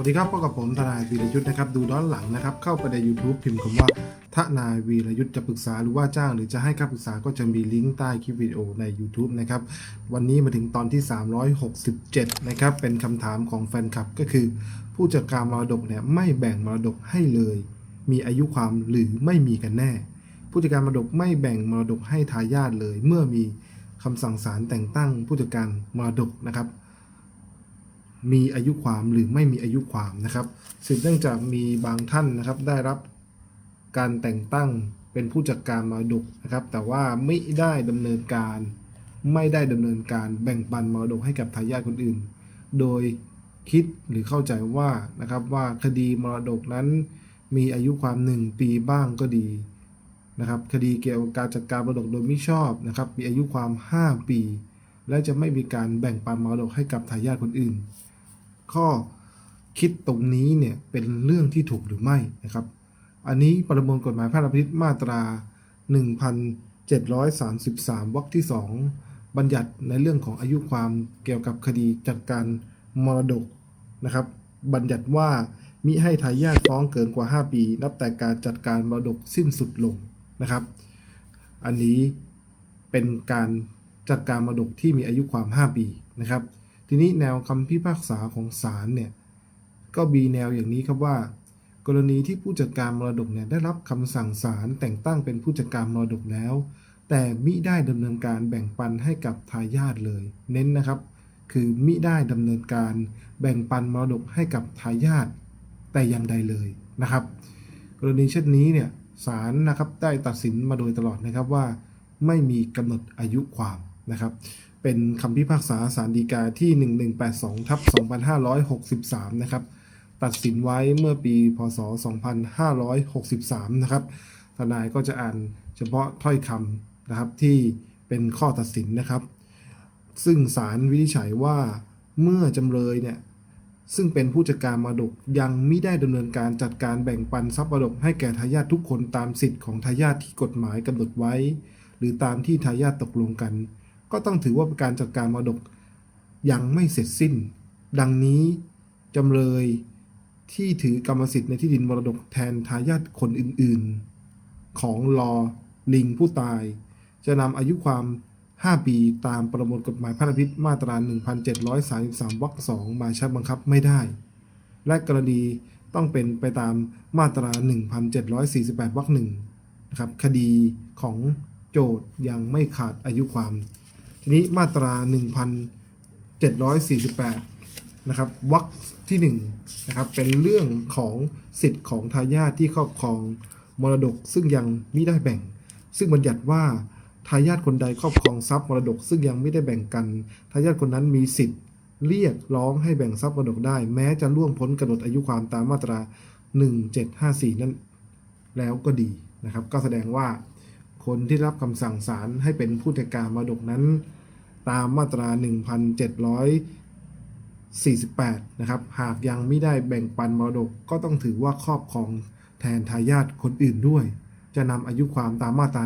วัสดีครับพบกับผมทนายวีรยุทธ์นะครับดูย้อนหลังนะครับ เข้าไปใน YouTube พิมพ์คำว่าทนายวีรยุทธ์จะปรึกษาหรือว่าจ้างหรือจะให้คำปรึกษาก็จะมีลิงก์ใต้คลิปวิดีโอใน YouTube นะครับ วันนี้มาถึงตอนที่ 367 นะครับ เป็นคำถามของแฟนคลับก็คือ ผู้จัดการมรดกเนี่ยไม่แบ่งมรดกให้เลย มีอายุความหรือไม่มีกันแน่ ผู้จัดการมรดกไม่แบ่งมรดกให้ทายาทเลย เมื่อมีคำสั่งศาลแต่งตั้งผู้จัดการมรดกนะครับ มีอายุความหรือไม่มีอายุความนะครับสืบเนื่องจากมีบางท่านนะครับได้รับการแต่งตั้งเป็นผู้จัดการมรดกนะครับ แต่ว่าไม่ได้ดำเนินการ ไม่ได้ดำเนินการแบ่งปันมรดกให้กับทายาทคนอื่น โดยคิดหรือเข้าใจว่านะครับว่าคดีมรดกนั้น มีอายุความ 1 ปีบ้างก็ดีนะครับคดีเกี่ยวกับการจัดการมรดกโดยไม่ชอบนะครับมีอายุความ 5 ปี และจะไม่มีการแบ่งปันมรดกให้กับทายาทคนอื่น ข้อคิดตรงนี้เนี่ยเป็นเรื่องที่ถูกหรือไม่นะครับ อันนี้ประมวลกฎหมายแพ่งและพาณิชย์มาตรา 1733 วรรคที่ 2 บัญญัติในเรื่องของอายุความเกี่ยวกับคดีจัดการมรดกนะครับ บัญญัติว่ามิให้ทายาทฟ้องเกินกว่า 5 ปี นับแต่การจัดการมรดกสิ้นสุดลงนะครับ อันนี้เป็นการจัดการมรดกที่มีอายุความ 5 ปีนะครับ ทีนี้แนวคำพิพากษาของศาลเนี่ยก็มีแนวอย่างนี้ครับว่า กรณีที่ผู้จัดการมรดกเนี่ยได้รับคำสั่งศาลแต่งตั้งเป็นผู้จัดการมรดกแล้ว แต่มิได้ดำเนินการแบ่งปันให้กับทายาทเลย เน้นนะครับ คือมิได้ดำเนินการแบ่งปันมรดกให้กับทายาทแต่อย่างใดเลยนะครับ กรณีเช่นนี้เนี่ยศาลนะครับได้ตัดสินมาโดยตลอดนะครับว่า ไม่มีกำหนดอายุความ นะครับ เป็นคำพิพากษาสารดีกาที่ 1182ทับ2563 นะครับ ตัดสินไว้เมื่อปี พศ 2563 นะครับ ทนายก็จะอ่านเฉพาะถ้อยคำนะครับที่เป็นข้อตัดสินนะครับ ซึ่งศาลวินิจฉัยว่าเมื่อจำเลยเนี่ยซึ่งเป็นผู้จัดการมรดกยังไม่ได้ดำเนินการจัดการแบ่งปันทรัพย์มรดกให้แก่ทายาททุกคนตามสิทธิ์ของทายาทที่กฎหมายกำหนดไว้ หรือตามที่ทายาทตกลงกัน ก็ต้องถือว่าเป็นการจัดการมรดกยังไม่เสร็จสิ้น ดังนี้จำเลยที่ถือกรรมสิทธิ์ในที่ดินมรดกแทนทายาทคนอื่นๆ ของลอลิงผู้ตาย จะนำอายุความ 5 ปีตามประมวลกฎหมายพระราชบัญญัติมาตรา 1733วรรค2มาใช้บังคับไม่ได้ และกรณีต้องเป็นไปตามมาตรา 1748วรรคหนึ่งนะครับคดีของโจทย์ยังไม่ขาดอายุความ ทีนี้มาตรา 1748 นะครับวรรคที่1นะครับเป็นเรื่องของสิทธิ์ของทายาทที่ครอบครองมรดกซึ่งยังไม่ได้แบ่ง ซึ่งบัญญัติว่าทายาทคนใดครอบครองทรัพย์มรดก ซึ่งยังไม่ได้แบ่งกันทายาทคนนั้นมีสิทธิ์เรียกร้องให้แบ่งทรัพย์มรดกได้ แม้จะล่วงพ้นกำหนดอายุความตามมาตรา 1754 นั้นแล้วก็ดีนะครับ ก็แสดงว่า คนที่รับคำสั่งศาลให้เป็นผู้จัดการมรดกนั้น ตามมาตรา 1748 นะครับ หากยังไม่ได้แบ่งปันมรดกก็ต้องถือว่าครอบครองแทนทายาทคนอื่นด้วย จะนำอายุความตามมาตรา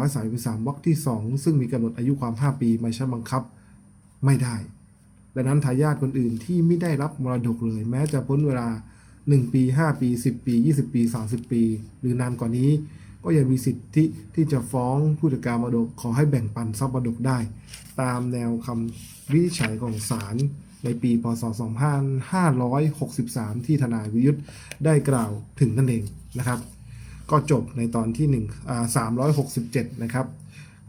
1733วรรคที่ 2 ซึ่งมีกำหนดอายุความ 5 ปีมาใช้บังคับไม่ได้ ดังนั้นทายาทคนอื่นที่ไม่ได้รับมรดกเลย แม้จะพ้นเวลา 1 ปี 5 ปี 10 ปี 20 ปี 30 ปี หรือนานกว่านี้ ก็ยังมีสิทธิที่จะฟ้องผู้จัดการมรดกขอให้แบ่งปันทรัพย์มรดกได้ ตามแนวคำวินิจฉัยของศาลในปี พศ 2563 ที่ทนายวิยุทธ์ได้กล่าวถึงนั่นเองนะครับ ก็จบในตอนที่1อ่า367 นะครับ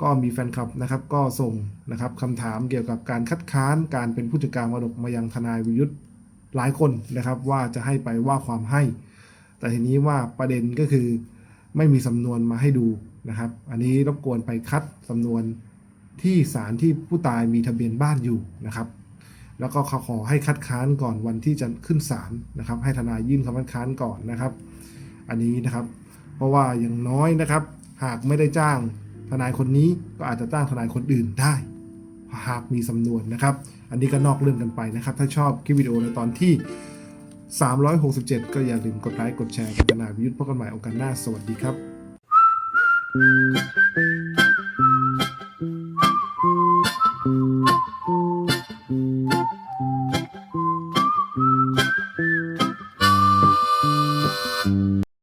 ก็มีแฟนคลับนะครับก็ส่งนะครับคำถามเกี่ยวกับการคัดค้านการเป็นผู้จัดการมรดกมายังทนายวิยุทธ์หลายคนนะครับว่าจะให้ไปว่าความให้ แต่ทีนี้ว่าประเด็นก็คือ ไม่มีสำนวนมาให้ดูนะครับ อันนี้รบกวนไปคัดสำนวนที่ศาลที่ผู้ตายมีทะเบียนบ้านอยู่นะครับ แล้วก็ขอให้คัดค้านก่อนวันที่จะขึ้นศาลนะครับ ให้ทนายยื่นคำคัดค้านก่อนนะครับ อันนี้นะครับ เพราะว่าอย่างน้อยนะครับ หากไม่ได้จ้างทนายคนนี้ก็อาจจะจ้างทนายคนอื่นได้หากมีสำนวนนะครับ อันนี้ก็นอกเรื่องกันไปนะครับ ถ้าชอบคลิปวิดีโอในตอนที่ 367 ก็อย่าลืมกดไลค์ กดแชร์กันนาวิยุทธ์พบกันใหม่โอกาสหน้า สวัสดีครับ